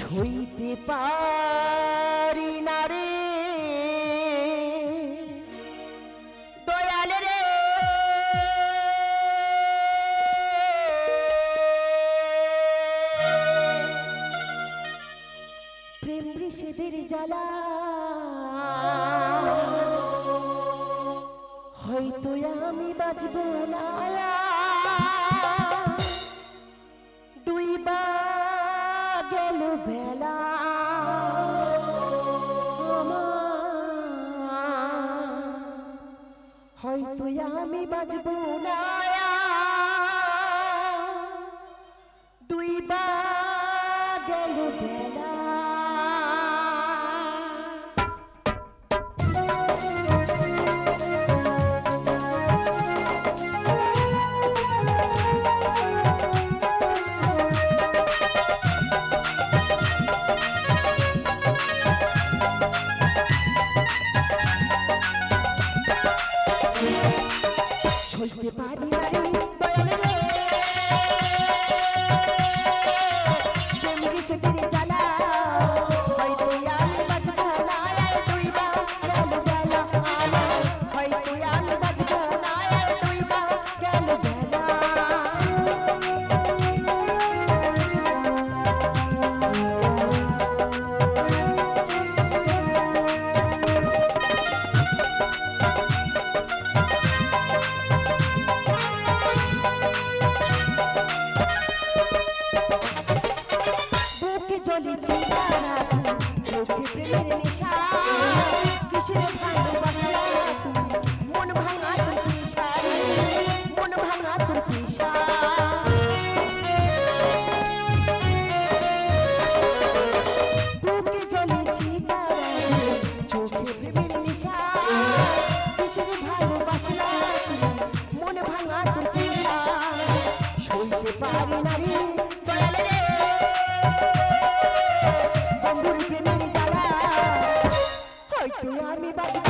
সইতে পারি না রে। দয়াল রে। প্রেম ঋষিদের জ্বালা। হয়তো আমি বাঁচব না। হয়তো আমি বাঁচব না। Deus. দিচ্ছে তারা চোখে প্রেমের নেশা। কিসের ভালোবাসা তুমি? মন ভাঙা তোর পিসারে মন ভাঙা তোর পিসা বুকে চলেছি তারা চোখে প্রেমের নেশা। কিসের ভালোবাসা তুমি? মন ভাঙা তোর পিসা সইতে পারি না রে। আমি বাবা